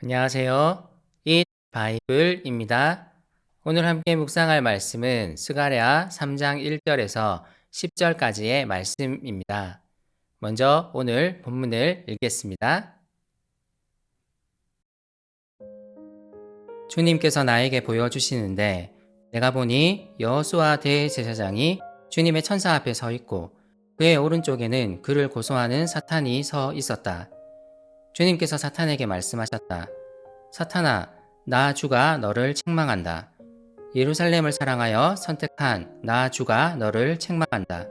안녕하세요. 잇 바이블입니다. 오늘 함께 묵상할 말씀은 스가랴 3장 1절에서 10절까지의 말씀입니다. 먼저 오늘 본문을 읽겠습니다. 주님께서 나에게 보여주시는데 내가 보니 여호수아 대제사장이 주님의 천사 앞에 서 있고 그의 오른쪽에는 그를 고소하는 사탄이 서 있었다. 주님께서 사탄에게 말씀하셨다. 사탄아, 나 주가 너를 책망한다. 예루살렘을 사랑하여 선택한 나 주가 너를 책망한다.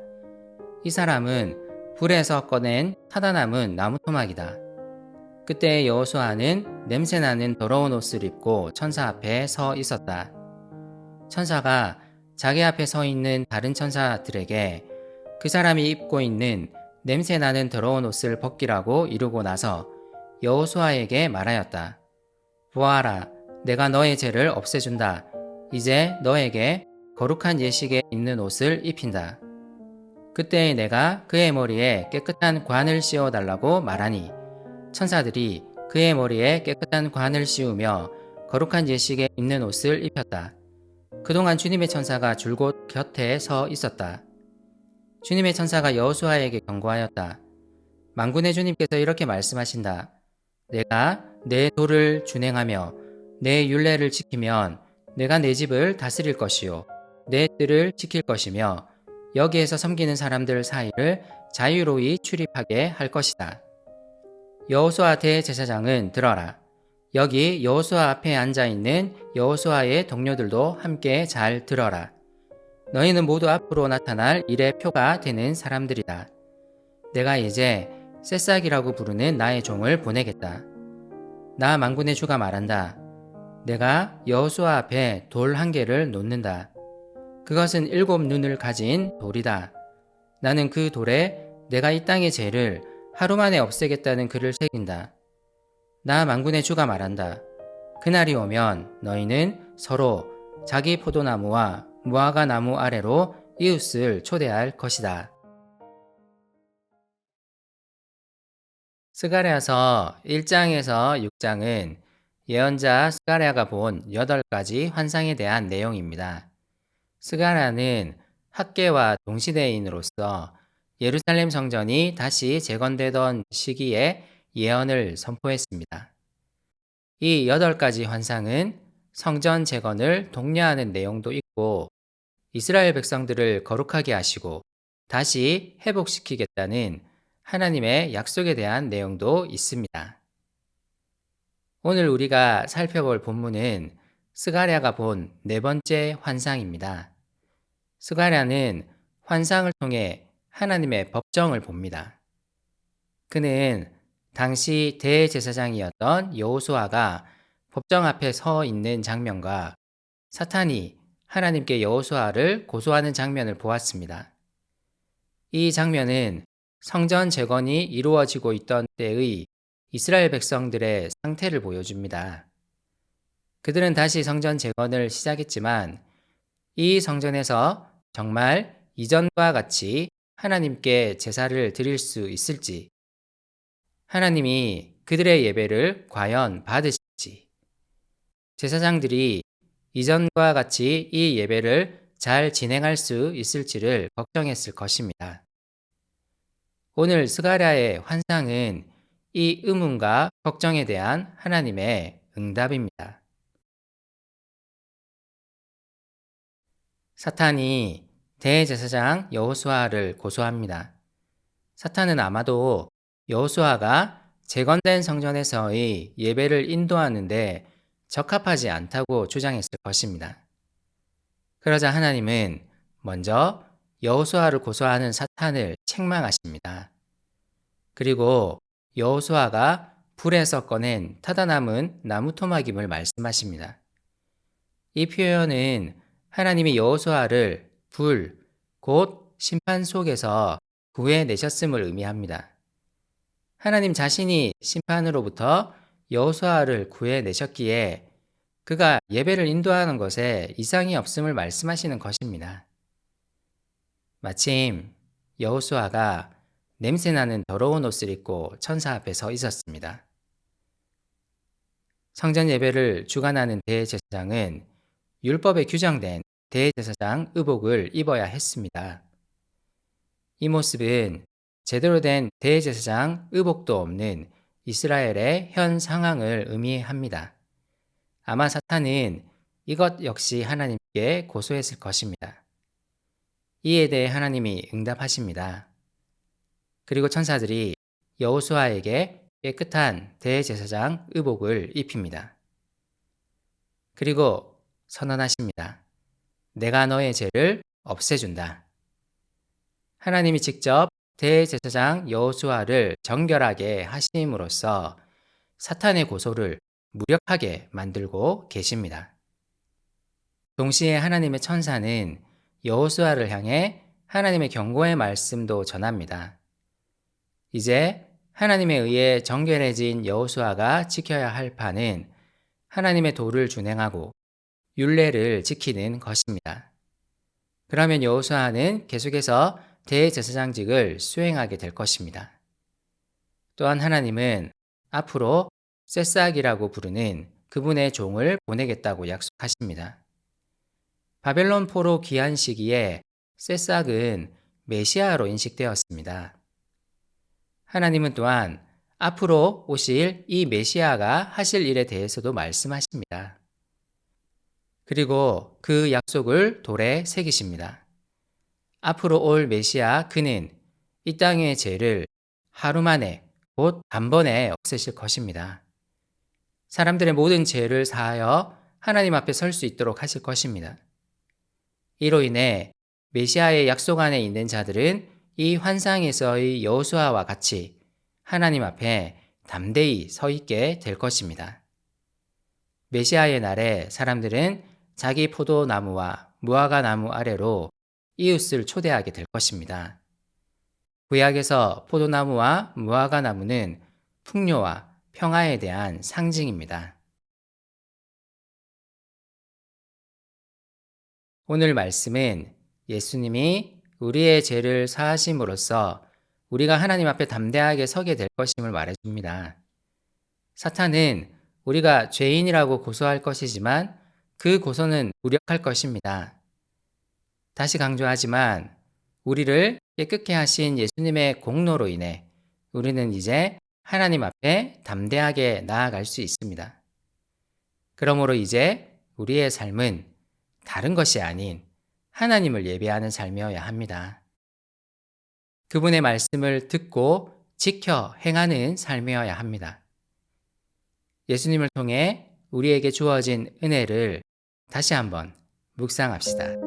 이 사람은 불에서 꺼낸 타다 남은 나무 토막이다. 그때 여호수아는 냄새나는 더러운 옷을 입고 천사 앞에 서 있었다. 천사가 자기 앞에 서 있는 다른 천사들에게 그 사람이 입고 있는 냄새나는 더러운 옷을 벗기라고 이르고 나서 여호수아에게 말하였다. 보아라, 내가 너의 죄를 없애준다. 이제 너에게 거룩한 예식에 있는 옷을 입힌다. 그때 내가 그의 머리에 깨끗한 관을 씌워 달라고 말하니 천사들이 그의 머리에 깨끗한 관을 씌우며 거룩한 예식에 입는 옷을 입혔다. 그동안 주님의 천사가 줄곧 곁에 서 있었다. 주님의 천사가 여호수아에게 경고하였다. 만군의 주님께서 이렇게 말씀하신다. 내가 내 도를 준행하며 내 율례를 지키면 내가 내 집을 다스릴 것이요 내 뜰을 지킬 것이며 여기에서 섬기는 사람들 사이를 자유로이 출입하게 할 것이다. 여호수아 대제사장은 들어라. 여기 여호수아 앞에 앉아 있는 여호수아의 동료들도 함께 잘 들어라. 너희는 모두 앞으로 나타날 일의 표가 되는 사람들이다. 내가 이제 새싹이라고 부르는 나의 종을 보내겠다. 나 망군의 주가 말한다. 내가 여호수아 앞에 돌 한 개를 놓는다. 그것은 일곱 눈을 가진 돌이다. 나는 그 돌에 내가 이 땅의 죄를 하루 만에 없애겠다는 글을 새긴다. 나 망군의 주가 말한다. 그날이 오면 너희는 서로 자기 포도나무와 무화과 나무 아래로 이웃을 초대할 것이다. 스가랴서 1장에서 6장은 예언자 스가랴가 본 8가지 환상에 대한 내용입니다. 스가랴는 학계와 동시대인으로서 예루살렘 성전이 다시 재건되던 시기에 예언을 선포했습니다. 이 8가지 환상은 성전 재건을 독려하는 내용도 있고 이스라엘 백성들을 거룩하게 하시고 다시 회복시키겠다는 하나님의 약속에 대한 내용도 있습니다. 오늘 우리가 살펴볼 본문은 스가랴가 본 네 번째 환상입니다. 스가랴는 환상을 통해 하나님의 법정을 봅니다. 그는 당시 대제사장이었던 여호수아가 법정 앞에 서 있는 장면과 사탄이 하나님께 여호수아를 고소하는 장면을 보았습니다. 이 장면은 성전 재건이 이루어지고 있던 때의 이스라엘 백성들의 상태를 보여줍니다. 그들은 다시 성전 재건을 시작했지만 이 성전에서 정말 이전과 같이 하나님께 제사를 드릴 수 있을지, 하나님이 그들의 예배를 과연 받으실지, 제사장들이 이전과 같이 이 예배를 잘 진행할 수 있을지를 걱정했을 것입니다. 오늘 스가랴의 환상은 이 의문과 걱정에 대한 하나님의 응답입니다. 사탄이 대제사장 여호수아를 고소합니다. 사탄은 아마도 여호수아가 재건된 성전에서의 예배를 인도하는데 적합하지 않다고 주장했을 것입니다. 그러자 하나님은 먼저 여호수아를 고소하는 사탄을 책망하십니다. 그리고 여호수아가 불에서 꺼낸 타다 남은 나무 토막임을 말씀하십니다. 이 표현은 하나님이 여호수아를 불, 곧 심판 속에서 구해내셨음을 의미합니다. 하나님 자신이 심판으로부터 여호수아를 구해내셨기에 그가 예배를 인도하는 것에 이상이 없음을 말씀하시는 것입니다. 마침 여호수아가 냄새나는 더러운 옷을 입고 천사 앞에 서 있었습니다. 성전 예배를 주관하는 대제사장은 율법에 규정된 대제사장 의복을 입어야 했습니다. 이 모습은 제대로 된 대제사장 의복도 없는 이스라엘의 현 상황을 의미합니다. 아마 사탄은 이것 역시 하나님께 고소했을 것입니다. 이에 대해 하나님이 응답하십니다. 그리고 천사들이 여호수아에게 깨끗한 대제사장 의복을 입힙니다. 그리고 선언하십니다. 내가 너의 죄를 없애준다. 하나님이 직접 대제사장 여호수아를 정결하게 하심으로써 사탄의 고소를 무력하게 만들고 계십니다. 동시에 하나님의 천사는 여호수아를 향해 하나님의 경고의 말씀도 전합니다. 이제 하나님에 의해 정결해진 여호수아가 지켜야 할 판은 하나님의 도를 준행하고 율례를 지키는 것입니다. 그러면 여호수아는 계속해서 대제사장직을 수행하게 될 것입니다. 또한 하나님은 앞으로 세싹이라고 부르는 그분의 종을 보내겠다고 약속하십니다. 바벨론 포로 귀한 시기에 세싹은 메시아로 인식되었습니다. 하나님은 또한 앞으로 오실 이 메시아가 하실 일에 대해서도 말씀하십니다. 그리고 그 약속을 돌에 새기십니다. 앞으로 올 메시아 그는 이 땅의 죄를 하루 만에 곧 단번에 없애실 것입니다. 사람들의 모든 죄를 사하여 하나님 앞에 설 수 있도록 하실 것입니다. 이로 인해 메시아의 약속 안에 있는 자들은 이 환상에서의 여호수아와 같이 하나님 앞에 담대히 서 있게 될 것입니다. 메시아의 날에 사람들은 자기 포도나무와 무화과 나무 아래로 이웃을 초대하게 될 것입니다. 구약에서 포도나무와 무화과 나무는 풍요와 평화에 대한 상징입니다. 오늘 말씀은 예수님이 우리의 죄를 사하심으로써 우리가 하나님 앞에 담대하게 서게 될 것임을 말해줍니다. 사탄은 우리가 죄인이라고 고소할 것이지만 그 고소는 무력할 것입니다. 다시 강조하지만 우리를 깨끗게 하신 예수님의 공로로 인해 우리는 이제 하나님 앞에 담대하게 나아갈 수 있습니다. 그러므로 이제 우리의 삶은 다른 것이 아닌 하나님을 예배하는 삶이어야 합니다. 그분의 말씀을 듣고 지켜 행하는 삶이어야 합니다. 예수님을 통해 우리에게 주어진 은혜를 다시 한번 묵상합시다.